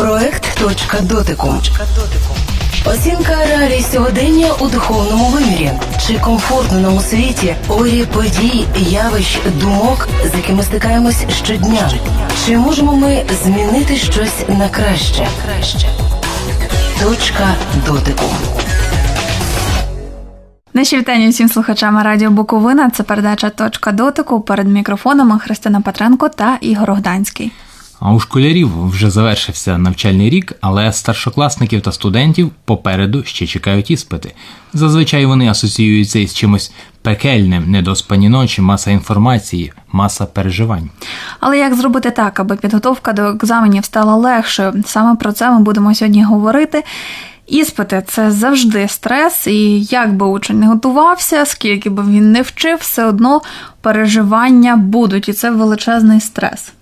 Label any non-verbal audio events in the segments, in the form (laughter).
Проект Точка дотику. Оцінка реалій сьогодення у духовному вимірі. Чи комфортно нам у світі орі подій, явищ, думок, з якими стикаємось щодня? Чи можемо ми змінити щось на краще? Точка дотику. Наші вітання всім слухачам Радіо Буковина. Це передача Точка дотику перед мікрофонами Христина Петренко та Ігор Гданський. А у школярів вже завершився навчальний рік, але старшокласників та студентів попереду ще чекають іспити. Зазвичай вони асоціюються із чимось пекельним, недоспані ночі, маса інформації, маса переживань. Але як зробити так, аби підготовка до екзаменів стала легшою? Саме про це ми будемо сьогодні говорити. Іспити це завжди стрес, і як би учень не готувався, скільки би він не вчив, все одно переживання будуть, і це величезний стрес.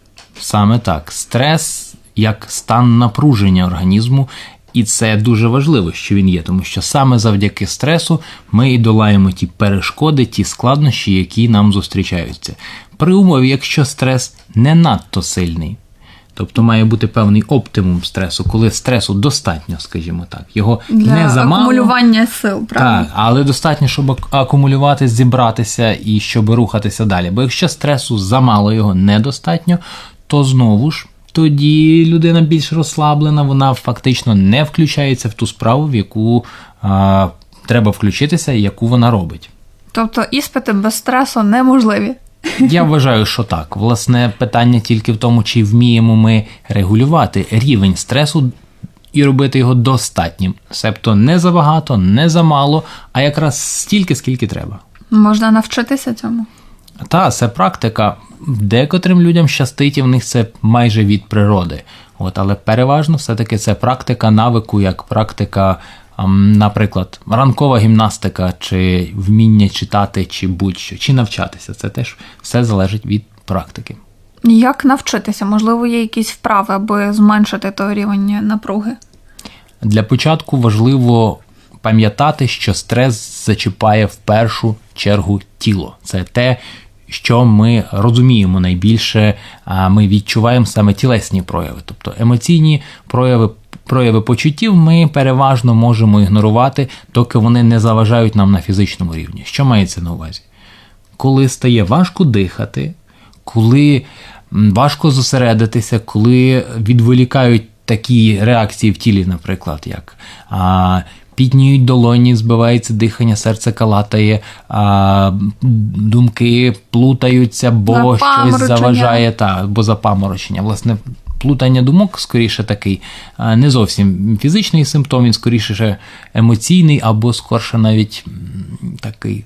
Саме так, стрес як стан напруження організму, і це дуже важливо, що він є, тому що саме завдяки стресу ми і долаємо ті перешкоди, ті складнощі, які нам зустрічаються. При умові, якщо стрес не надто сильний. Тобто має бути певний оптимум стресу, коли стресу достатньо, скажімо так. Його Для не замало. акумулювання сил, правда? Так, але достатньо, щоб ак- акумулювати, зібратися і щоб рухатися далі. Бо якщо стресу замало його недостатньо, то знову ж тоді людина більш розслаблена, вона фактично не включається в ту справу, в яку а, треба включитися і яку вона робить. Тобто іспити без стресу неможливі. Я вважаю, що так. Власне, питання тільки в тому, чи вміємо ми регулювати рівень стресу і робити його достатнім. Себто не забагато, не замало, а якраз стільки, скільки треба. Можна навчитися цьому. Та, це практика. Декотрим людям щастить, і в них це майже від природи. От, але переважно все-таки це практика навику, як практика, наприклад, ранкова гімнастика, чи вміння читати, чи будь-що, чи навчатися. Це теж все залежить від практики. Як навчитися? Можливо, є якісь вправи, аби зменшити той рівень напруги. Для початку важливо пам'ятати, що стрес зачіпає в першу чергу тіло. Це те, що ми розуміємо найбільше, ми відчуваємо саме тілесні прояви, тобто емоційні прояви. Прояви почуттів ми переважно можемо ігнорувати, доки вони не заважають нам на фізичному рівні. Що мається на увазі? Коли стає важко дихати, коли важко зосередитися, коли відволікають такі реакції в тілі, наприклад, як а, підніють долоні, збивається дихання, серце калатає, а, думки плутаються, бо щось заважає, та, бо запаморочення. Власне, плутання думок скоріше такий, не зовсім фізичний симптом, він скоріше емоційний або скорше навіть такий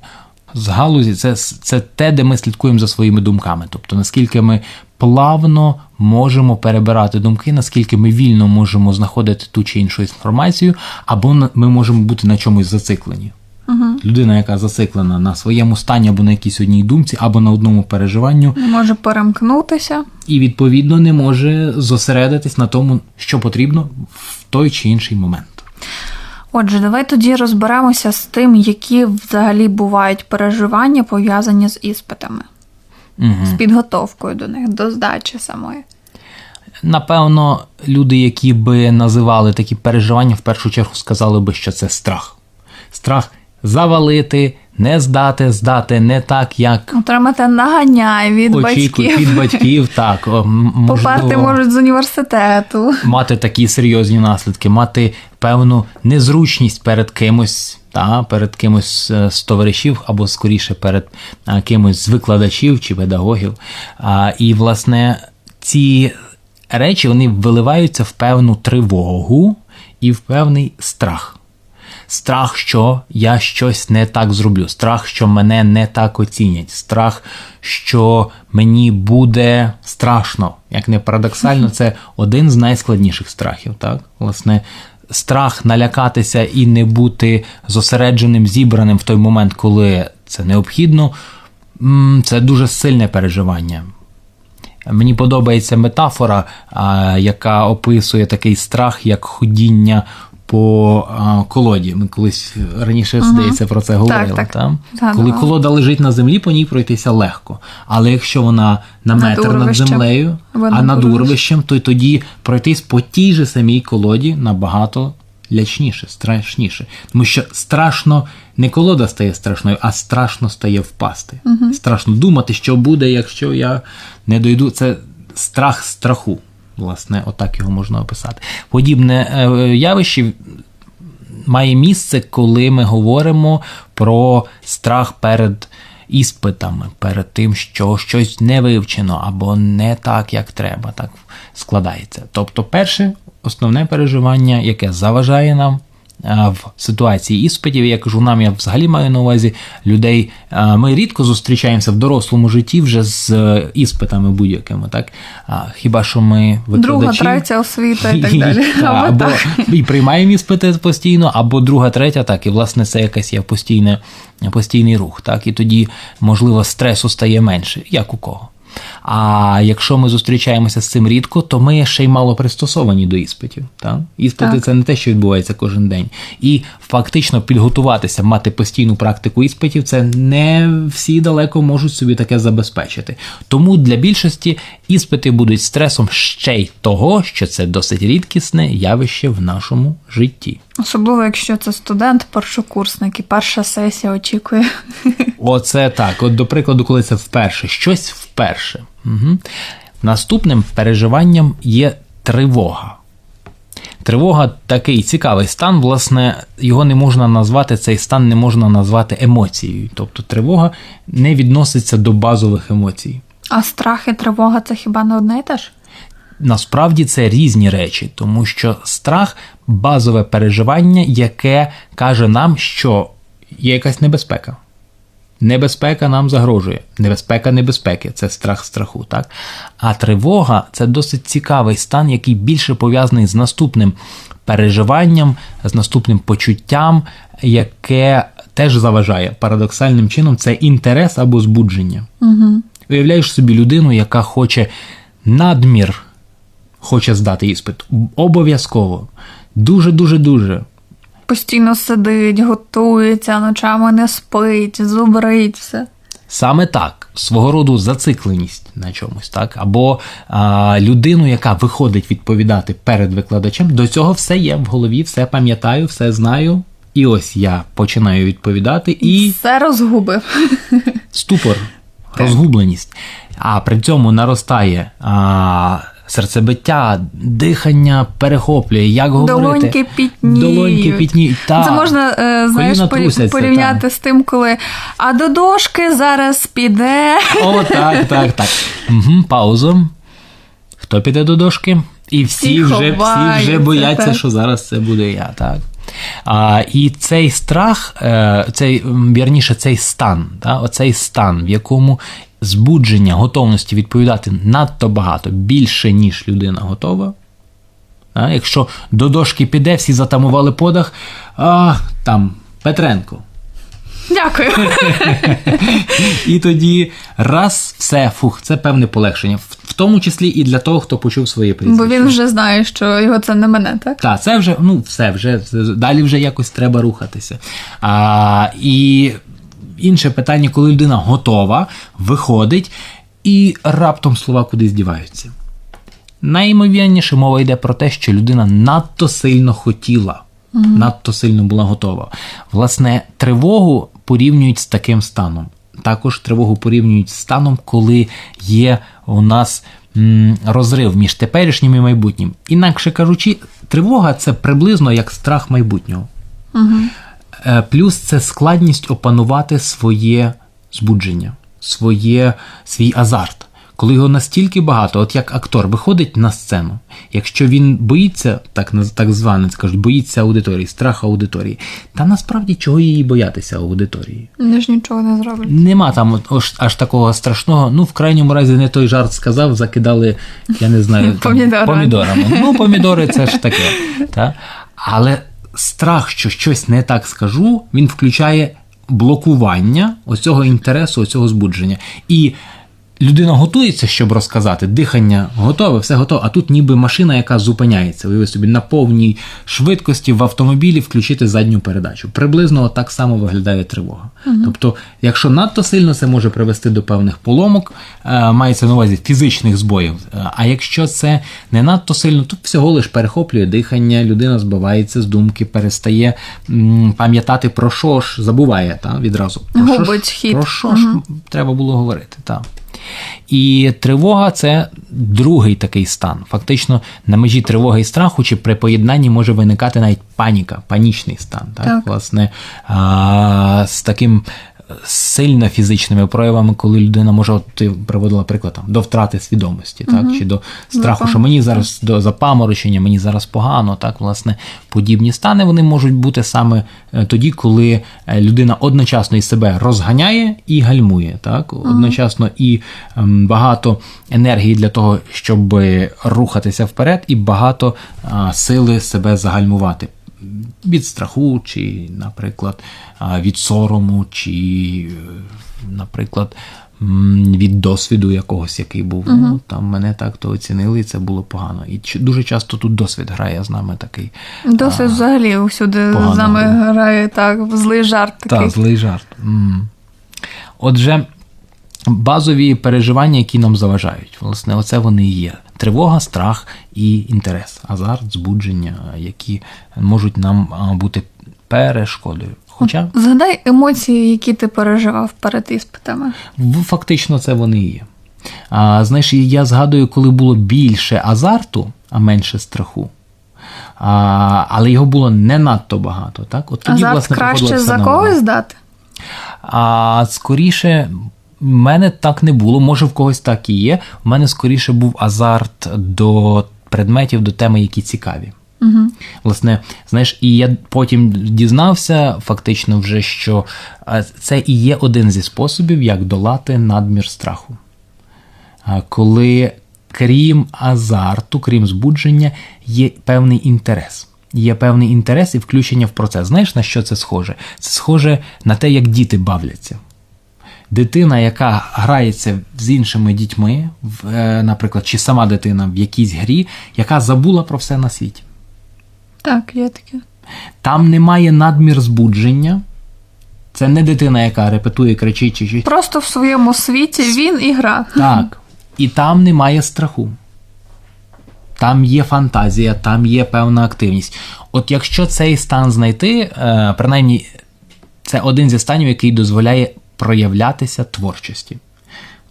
з галузі це, це те, де ми слідкуємо за своїми думками. Тобто, наскільки ми плавно можемо перебирати думки, наскільки ми вільно можемо знаходити ту чи іншу інформацію, або ми можемо бути на чомусь зациклені. Угу. Людина, яка зациклена на своєму стані або на якійсь одній думці, або на одному переживанню, Не може перемкнутися. і відповідно не може зосередитись на тому, що потрібно в той чи інший момент. Отже, давай тоді розберемося з тим, які взагалі бувають переживання пов'язані з іспитами, Угу. з підготовкою до них, до здачі самої. Напевно, люди, які би називали такі переживання, в першу чергу сказали би, що це страх. Страх завалити, не здати, здати не так, як Отримати наганяй від очікують батьків. від батьків. Так, о, м- (laughs) Поперти можуть з університету. мати такі серйозні наслідки, мати певну незручність перед кимось. Та, перед кимось е, з товаришів або скоріше перед кимось з викладачів чи педагогів. І, власне, ці речі вони виливаються в певну тривогу і в певний страх. Страх, що я щось не так зроблю, страх, що мене не так оцінять, страх, що мені буде страшно. Як не парадоксально, це один з найскладніших страхів. Так? Власне, страх налякатися і не бути зосередженим, зібраним в той момент, коли це необхідно, це дуже сильне переживання. Мені подобається метафора, яка описує такий страх, як ходіння по колоді. Ми колись раніше, здається, про це говорили. так. та? Згадувала. Коли колода лежить на землі, по ній пройтися легко. Але якщо вона на метр над урвищем. землею, а над над урвищем. то тоді пройтись по тій же самій колоді набагато лячніше, страшніше. Тому що страшно не колода стає страшною, а страшно стає впасти. Страшно думати, що буде, якщо я не дойду. Це страх страху. Власне, отак його можна описати. Подібне е, явище має місце, коли ми говоримо про страх перед іспитами, перед тим, що щось не вивчено або не так, як треба, так складається. Тобто, перше основне переживання, яке заважає нам. А, В ситуації іспитів, я кажу, нам я взагалі маю на увазі людей. Ми рідко зустрічаємося в дорослому житті вже з е, іспитами будь-якими, так? Хіба що ми Друга, третя освіта і так і- далі. (laughs) та, Або або так. і приймаємо іспити постійно, або друга, третя, так, і власне це якась є постійне, постійний рух. Так, і тоді, можливо, стресу стає менше, як у кого. А якщо ми зустрічаємося з цим рідко, то ми ще й мало пристосовані до іспитів. Так? Іспити Так. це не те, що відбувається кожен день. І фактично підготуватися, мати постійну практику іспитів, це не всі далеко можуть собі таке забезпечити. Тому для більшості іспити будуть стресом ще й того, що це досить рідкісне явище в нашому житті. Особливо, якщо це студент, першокурсник і перша сесія очікує. Оце так. От, до прикладу, коли це вперше, щось вперше. Угу. Наступним переживанням є тривога. Тривога такий цікавий стан, власне, його не можна назвати, цей стан не можна назвати емоцією. Тобто тривога не відноситься до базових емоцій. А страх і тривога це хіба не одне і те ж? Насправді це різні речі, тому що страх базове переживання, яке каже нам, що є якась небезпека. Небезпека нам загрожує. Небезпека небезпеки це страх страху. Так? А тривога це досить цікавий стан, який більше пов'язаний з наступним переживанням, з наступним почуттям, яке теж заважає парадоксальним чином це інтерес або збудження. Угу. Уявляєш собі людину, яка хоче надмір, хоче здати іспит. Обов'язково. Дуже, дуже, дуже. Постійно сидить, готується, ночами не спить, зубрить все. Саме так, свого роду зацикленість на чомусь, так? Або а, людину, яка виходить відповідати перед викладачем, до цього все є в голові, все пам'ятаю, все знаю. І ось я починаю відповідати, і Все розгубив. ступор, розгубленість. А при цьому наростає а, серцебиття, дихання перехоплює, як говорити. Долоньки пітніють. Долоньки пітніють. Та. Це можна, е, знаєш, трусяться, порівняти з тим, коли а до дошки зараз піде. О, так, так, так. Угу, паузу. Хто піде до дошки? І всі, Всі вже, всі вже бояться, так. що зараз це буде я, так. А, і цей страх, е, цей, вірніше, цей стан, та, оцей стан, в якому збудження готовності відповідати надто багато, більше, ніж людина готова. А, якщо до дошки піде, всі затамували подах, а там Петренко. Дякую. І тоді раз, все, фух, це певне полегшення. В, тому числі і для того, хто почув своє прізвище. Бо він вже знає, що його це не мене, так? Так, це вже, ну, все, вже далі вже якось треба рухатися. А, і інше питання, коли людина готова, виходить, і раптом слова кудись діваються. Найімовірніше мова йде про те, що людина надто сильно хотіла, надто сильно була готова. Власне, тривогу порівнюють з таким станом. Також тривогу порівнюють з станом, коли є у нас м, розрив між теперішнім і майбутнім. Інакше кажучи, тривога це приблизно як страх майбутнього. Е, Плюс це складність опанувати своє збудження, своє, свій азарт. Коли його настільки багато, от як актор виходить на сцену, якщо він боїться, так, так зване, скажуть, боїться аудиторії, страх аудиторії, та насправді чого її боятися аудиторії? Вони ж нічого не зроблять. Нема там аж, аж такого страшного. Ну, в крайньому разі, не той жарт сказав, закидали, я не знаю, (laughs) Помідорами. помідорами. Ну, помідори це ж таке. Та? Але страх, що щось не так скажу, він включає блокування оцього інтересу, оцього збудження. І людина готується, щоб розказати, дихання готове, все готове, а тут ніби машина, яка зупиняється. Уяви собі на повній швидкості в автомобілі включити задню передачу. Приблизно так само виглядає тривога. Тобто, якщо надто сильно, це може привести до певних поломок, е, мається на увазі фізичних збоїв. Е, А якщо це не надто сильно, то всього лиш перехоплює дихання, людина збивається з думки, перестає пам'ятати про що ж, забуває та, відразу. Про що ж- хід. Про що ж треба було говорити? Так. І тривога це другий такий стан. Фактично, на межі тривоги і страху, чи при поєднанні може виникати навіть паніка, панічний стан. Так, Так. власне, а, з таким сильно фізичними проявами, коли людина може, от ти приводила приклад там, до втрати свідомості, так, чи до страху, що мені зараз до запаморочення, мені зараз погано, так, власне, подібні стани вони можуть бути саме е, тоді, коли е, людина одночасно і себе розганяє і гальмує, так, одночасно і ем, багато енергії для того, щоб рухатися вперед, і багато сили себе загальмувати від страху, чи, наприклад, від сорому, чи, е, наприклад, від досвіду якогось, який був. Ну, там мене так то оцінили, і це було погано. І дуже часто тут досвід грає з нами такий. Досить взагалі усюди погано з нами грає так, злий жарт такий. Так, злий жарт. М. Отже, базові переживання, які нам заважають, власне, оце вони і є. Тривога, страх і інтерес, азарт, збудження, які можуть нам бути перешкодою. Хоча Згадай емоції, які ти переживав перед іспитами. фактично це вони і є. А, знаєш, я згадую, коли було більше азарту, а менше страху. А, але його було не надто багато. Так? От тоді, Азарт власне, краще за когось здати? А скоріше, в мене так не було. Може, в когось так і є. У мене скоріше був азарт до предметів, до теми, які цікаві. Угу. Власне, знаєш, і я потім дізнався фактично вже, що е, це і є один зі способів, як долати надмір страху. Коли крім азарту, крім збудження, є певний інтерес. Є певний інтерес і включення в процес. Знаєш, на що це схоже? Це схоже на те, як діти бавляться. Дитина, яка грається з іншими дітьми, е, наприклад, чи сама дитина в якійсь грі, яка забула про все на світі. Так, є таке. Там немає надмір збудження. Це не дитина, яка репетує, кричить чи щось. Просто в своєму світі він і гра. Так. І там немає страху. Там є фантазія, там є певна активність. От якщо цей стан знайти, е, принаймні, це один зі станів, який дозволяє проявлятися творчості.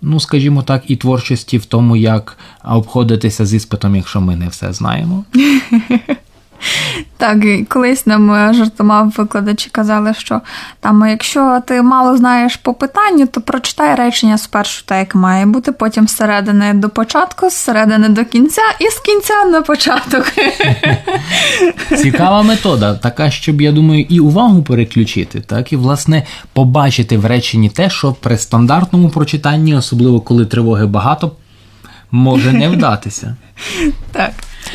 Ну, скажімо так, і творчості в тому, як обходитися з іспитом, якщо ми не все знаємо. (laughs) Так, і колись нам е, жартома викладачі казали, що там, якщо ти мало знаєш по питанню, то прочитай речення спершу так, як має бути, потім з середини до початку, з середини до кінця і з кінця на початок. (laughs) Цікава метода, така, щоб, я думаю, і увагу переключити, так і власне побачити в реченні те, що при стандартному прочитанні, особливо коли тривоги багато, може не вдатися. (laughs) Так.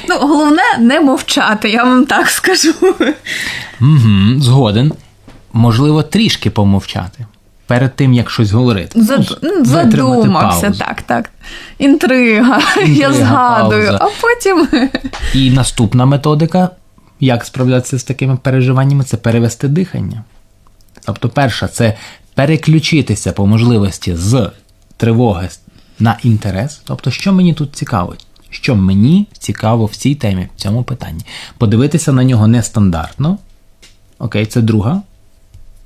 Ну, головне не мовчати, я вам так скажу. Угу, згоден. Можливо, трішки помовчати перед тим, як щось говорити. Зад... Ну, ну, Задумався, так, так. Інтрига, (laughs) я згадую, пауза. а потім. І наступна методика, як справлятися з такими переживаннями, це перевести дихання. Тобто, перша це переключитися по можливості з тривоги на інтерес. Тобто, що мені тут цікаво? Що мені цікаво в цій темі, в цьому питанні. Подивитися на нього нестандартно. Окей, це друга.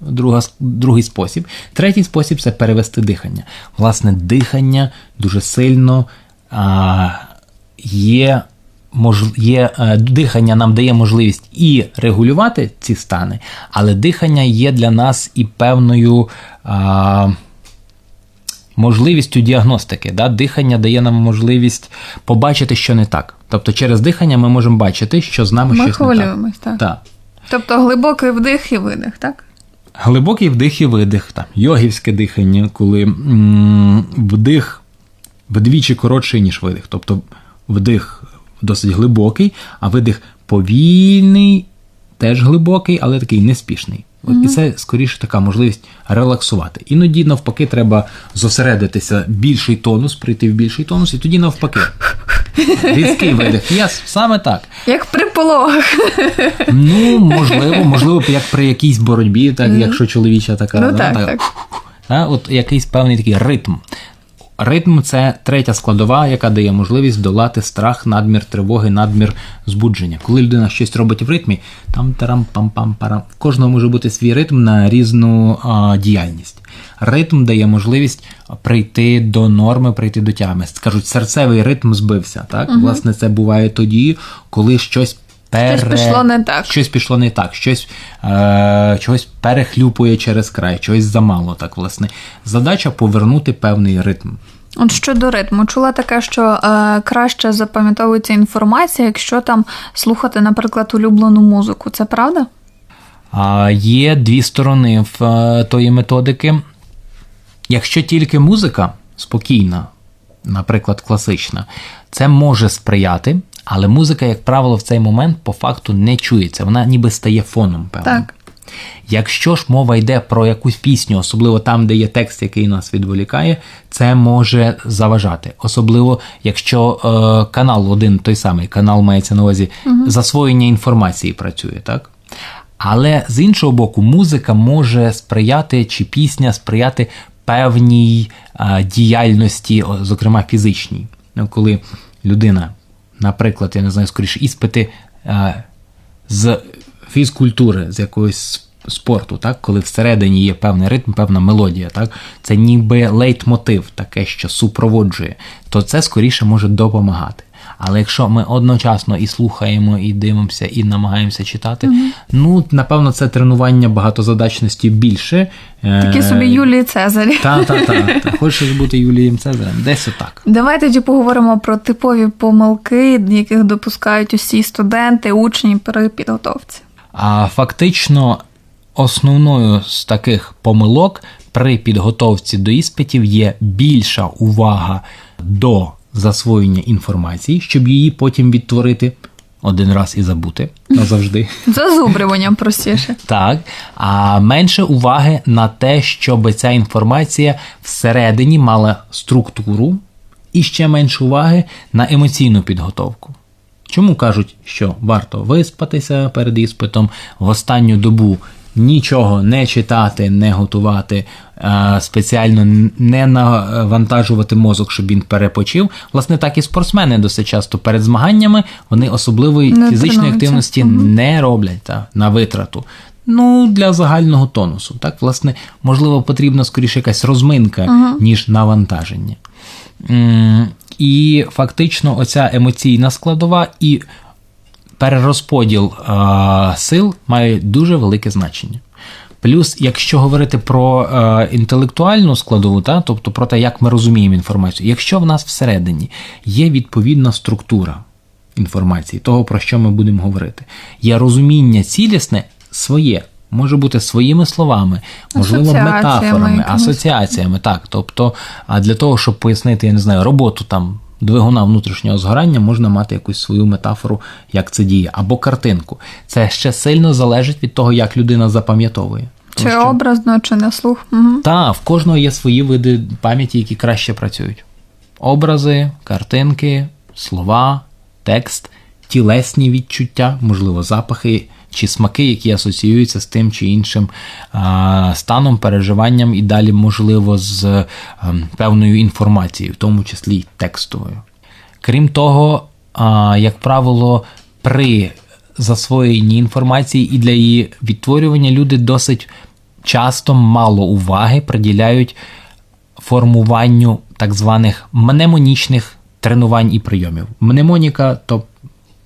Друга, другий спосіб. Третій спосіб це перевести дихання. Власне, дихання дуже сильно а, є, мож, є е, дихання нам дає можливість і регулювати ці стани, але дихання є для нас і певною. А, Можливістю діагностики. Да? Дихання дає нам можливість побачити, що не так. Тобто, через дихання ми можемо бачити, що з нами Ми щось не так. так. Тобто глибокий вдих і видих, так? Глибокий вдих і видих, там, йогівське дихання, коли м- вдих вдвічі коротший, ніж видих. Тобто вдих досить глибокий, а видих повільний, теж глибокий, але такий неспішний. От, І це скоріше така можливість релаксувати. Іноді, навпаки, треба зосередитися більший тонус, прийти в більший тонус, і тоді навпаки. (laughs) Різкий видих. Yes, саме так. Як при пологах. Ну, можливо, можливо, як при якійсь боротьбі, так, якщо чоловіча така. Ну, да, так, так. Та, от якийсь певний такий ритм. Ритм це третя складова, яка дає можливість долати страх, надмір тривоги, надмір збудження. Коли людина щось робить в ритмі, там тарам пам пам парам в кожного може бути свій ритм на різну а, діяльність. Ритм дає можливість прийти до норми, прийти до тями. Скажуть, серцевий ритм збився. Так, власне, це буває тоді, коли щось. Щось пішло не так. Щось пішло не так, щось е, чогось перехлюпує через край, чогось замало. Так, власне. Задача повернути певний ритм. От щодо ритму, чула таке, що е, краще запам'ятовується інформація, якщо там слухати, наприклад, улюблену музику. Це правда? А є дві сторони в е, тої методики. Якщо тільки музика спокійна, наприклад, класична, це може сприяти, але музика, як правило, в цей момент по факту не чується. Вона ніби стає фоном, певно. Так. Якщо ж мова йде про якусь пісню, особливо там, де є текст, який нас відволікає, це може заважати. Особливо, якщо е, канал один той самий канал мається на увазі засвоєння інформації працює, так? Але з іншого боку, музика може сприяти, чи пісня сприяти певній е, діяльності, зокрема фізичній. Ну, Коли людина, наприклад, я не знаю, скоріше, іспити е, з фізкультури, з якогось спорту, так? коли всередині є певний ритм, певна мелодія, так? це ніби лейтмотив, таке, що супроводжує, то це скоріше може допомагати. Але якщо ми одночасно і слухаємо, і дивимося, і намагаємося читати, ну напевно, це тренування багатозадачності більше. Такі собі Юлії Цезарі. Так, так, так. Та. Хочеш бути Юлієм Цезарем? Десь отак. Давай тоді поговоримо про типові помилки, яких допускають усі студенти, учні при підготовці. А фактично, основною з таких помилок при підготовці до іспитів є більша увага до засвоєння інформації, щоб її потім відтворити один раз і забути назавжди. (laughs) Зазубрюванням простіше. Так, а менше уваги на те, щоб ця інформація всередині мала структуру, і ще менше уваги на емоційну підготовку. Чому кажуть, що варто виспатися перед іспитом в останню добу нічого не читати, не готувати, спеціально не навантажувати мозок, щоб він перепочив. Власне, так і спортсмени досить часто перед змаганнями вони особливої Не фізичної тренуються. активності не роблять та, на витрату. Ну, для загального тонусу. Так, власне, можливо, потрібна скоріше якась розминка, ніж навантаження. І фактично, оця емоційна складова і перерозподіл а, сил має дуже велике значення. Плюс, якщо говорити про е, інтелектуальну складову, та, тобто про те, як ми розуміємо інформацію, якщо в нас всередині є відповідна структура інформації, того, про що ми будемо говорити, є розуміння цілісне своє, може бути своїми словами, можливо, метафорами, асоціаціями, так. Тобто, а для того, щоб пояснити, я не знаю, роботу там. Двигуна внутрішнього згорання можна мати якусь свою метафору, як це діє, або картинку. Це ще сильно залежить від того, як людина запам'ятовує. Чи що- образно, чи на слух. Угу. та, в кожного є свої види пам'яті, які краще працюють: образи, картинки, слова, текст, тілесні відчуття, можливо, запахи чи смаки, які асоціюються з тим чи іншим станом, переживанням і далі, можливо, з ем, певною інформацією, в тому числі й текстовою. Крім того, як правило, при засвоєнні інформації і для її відтворювання люди досить часто мало уваги приділяють формуванню так званих мнемонічних тренувань і прийомів. Мнемоніка то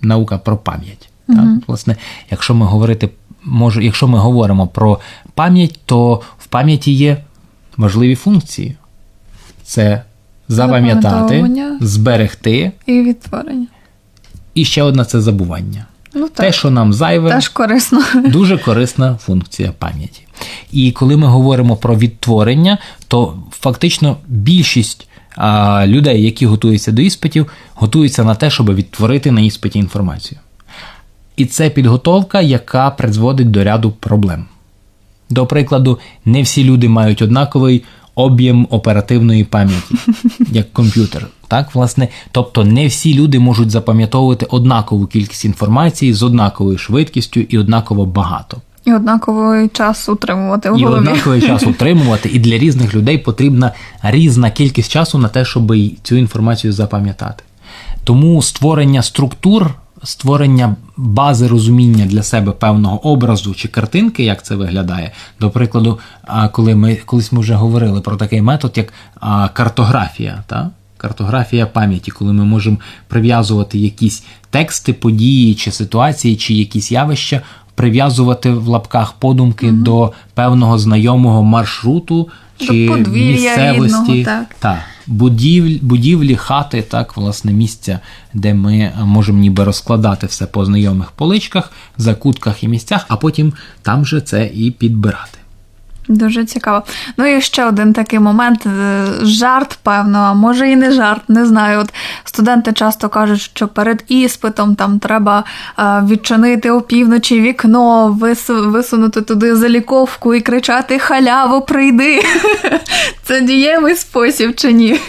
наука про пам'ять. Так? Власне, якщо ми говорити, може, якщо ми говоримо про пам'ять, то в пам'яті є важливі функції: це запам'ятати, зберегти, І відтворення. і ще одна це забування. Ну Те, що нам зайве, теж корисно. (laughs) дуже корисна функція пам'яті. І коли ми говоримо про відтворення, то фактично більшість а, людей, які готуються до іспитів, готуються на те, щоб відтворити на іспиті інформацію. І це підготовка, яка призводить до ряду проблем. До прикладу, не всі люди мають однаковий об'єм оперативної пам'яті, (laughs) як комп'ютер. Так, власне, тобто не всі люди можуть запам'ятовувати однакову кількість інформації з однаковою швидкістю і однаково багато. І однаковий час утримувати в І голові. однаковий час (laughs) утримувати, і для різних людей потрібна різна кількість часу на те, щоб цю інформацію запам'ятати. Тому створення структур, створення бази розуміння для себе певного образу чи картинки, як це виглядає. До прикладу, коли ми колись ми вже говорили про такий метод, як картографія. Та? Картографія пам'яті, коли ми можемо прив'язувати якісь тексти, події чи ситуації, чи якісь явища, прив'язувати в лапках подумки до певного знайомого маршруту чи місцевості. рідного, так. Так, будівлі, будівлі, хати, так, власне, місця, де ми можемо ніби розкладати все по знайомих поличках, закутках і місцях, а потім там же це і підбирати. Дуже цікаво. Ну і ще один такий момент, е, жарт, певно, а може і не жарт, не знаю. От студенти часто кажуть, що перед іспитом там треба е, відчинити опівночі вікно, вису- висунути туди заліковку і кричати Халяво, прийди. (laughs) Це дієвий спосіб чи ні?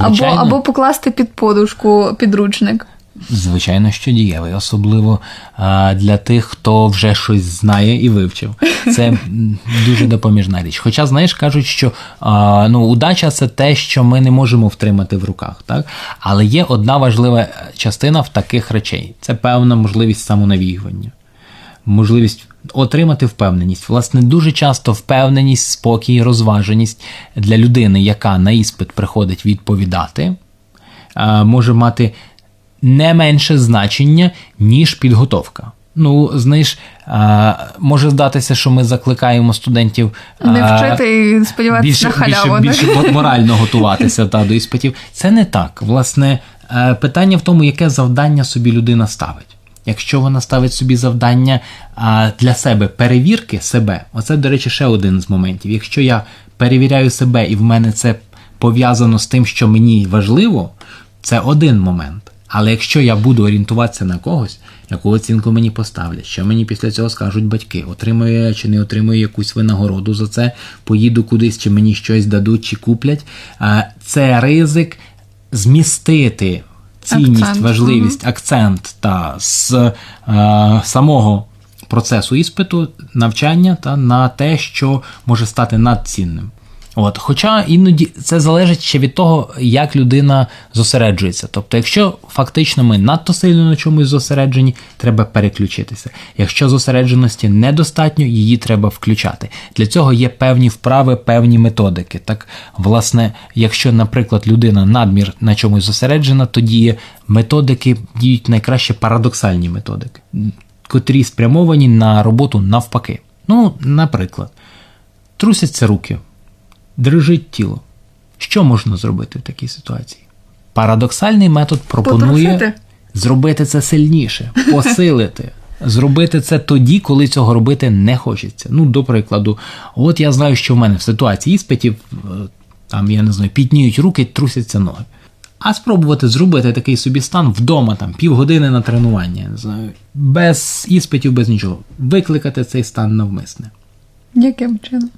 Або, або покласти під подушку підручник. Звичайно, що дієвий, особливо а, для тих, хто вже щось знає і вивчив. Це (laughs) дуже допоміжна річ. Хоча, знаєш, кажуть, що а, ну, удача це те, що ми не можемо втримати в руках. Так? Але є одна важлива частина в таких речей: це певна можливість самонавігування. можливість отримати впевненість. Власне, дуже часто впевненість, спокій, розваженість для людини, яка на іспит приходить відповідати, е, може мати не менше значення, ніж підготовка. Ну, знаєш, може здатися, що ми закликаємо студентів Не вчити і сподіватися більше, на халяву. більше, більше морально готуватися та, до іспитів. Це не так. Власне, е, питання в тому, яке завдання собі людина ставить. Якщо вона ставить собі завдання для себе перевірки себе, оце, до речі, ще один з моментів. Якщо я перевіряю себе і в мене це пов'язано з тим, що мені важливо, це один момент. Але якщо я буду орієнтуватися на когось, яку оцінку мені поставлять, що мені після цього скажуть батьки, отримую я чи не отримую якусь винагороду за це, поїду кудись, чи мені щось дадуть, чи куплять, це ризик змістити цінність, Акцент, важливість, акцент та з е, самого процесу іспиту, навчання та на те, що може стати надцінним. От, хоча іноді це залежить ще від того, як людина зосереджується. Тобто, якщо фактично ми надто сильно на чомусь зосереджені, треба переключитися. Якщо зосередженості недостатньо, її треба включати. Для цього є певні вправи, певні методики. Так, власне, якщо, наприклад, людина надмір на чомусь зосереджена, тоді методики діють найкраще парадоксальні методики, котрі спрямовані на роботу навпаки. Ну, наприклад, трусяться руки дрижить тіло. Що можна зробити в такій ситуації? Парадоксальний метод пропонує Потрусити? зробити це сильніше, посилити. Зробити це тоді, коли цього робити не хочеться. Ну, до прикладу, от я знаю, що в мене в ситуації іспитів, е, там, я не знаю, пітніють руки, трусяться ноги. А спробувати зробити такий собі стан вдома, там, півгодини на тренування, не знаю, без іспитів, без нічого. Викликати цей стан навмисне Яким чином?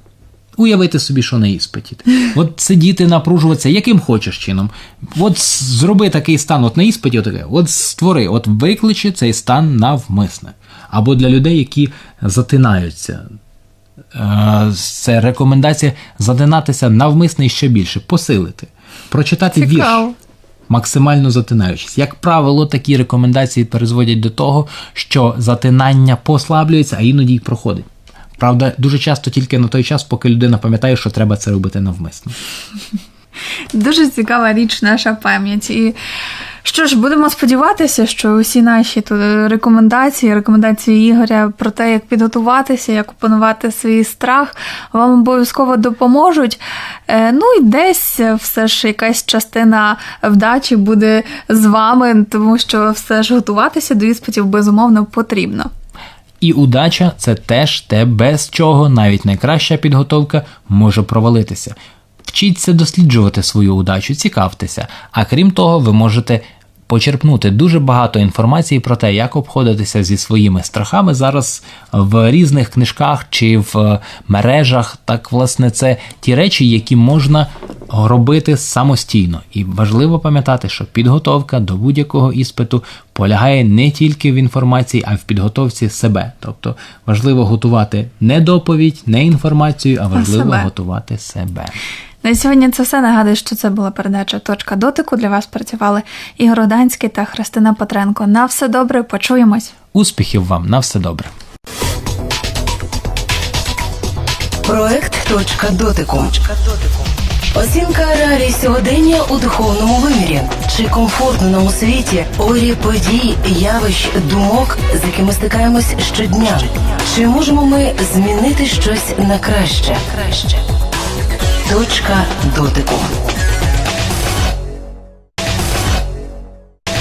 Уявити собі, що на іспиті. От сидіти, напружуватися, яким хочеш чином. От зроби такий стан, от на іспиті, отаке, от створи, от викличи цей стан навмисне. Або для людей, які затинаються. Е, Це рекомендація затинатися навмисне і ще більше, посилити, прочитати Цікаво. вірш. Максимально затинаючись. Як правило, такі рекомендації призводять до того, що затинання послаблюється, а іноді й проходить. Правда, дуже часто тільки на той час, поки людина пам'ятає, що треба це робити навмисно. Дуже цікава річ наша пам'ять. І що ж, будемо сподіватися, що усі наші тут рекомендації, рекомендації Ігоря про те, як підготуватися, як опанувати свій страх, вам обов'язково допоможуть. Е, Ну і десь все ж якась частина вдачі буде з вами, тому що все ж готуватися до іспитів безумовно потрібно. І удача це теж те, без чого навіть найкраща підготовка може провалитися. Вчіться досліджувати свою удачу, цікавтеся. А крім того, ви можете почерпнути дуже багато інформації про те, як обходитися зі своїми страхами зараз в різних книжках чи в е, мережах. Так, власне, це ті речі, які можна робити самостійно. І важливо пам'ятати, що підготовка до будь-якого іспиту полягає не тільки в інформації, а й в підготовці себе. Тобто важливо готувати не доповідь, не інформацію, а важливо себе. готувати себе. На сьогодні це все. Нагадую, що це була передача Точка дотику. Для вас працювали Ігор Оданський та Христина Петренко. На все добре, почуємось. Успіхів вам на все добре. Проект Точка дотику. Оцінка реалій сьогодення у духовному вимірі. Чи комфортно нам у світі орі подій, явищ, думок, з якими стикаємось щодня? Чи можемо ми змінити щось на краще? Точка дотику.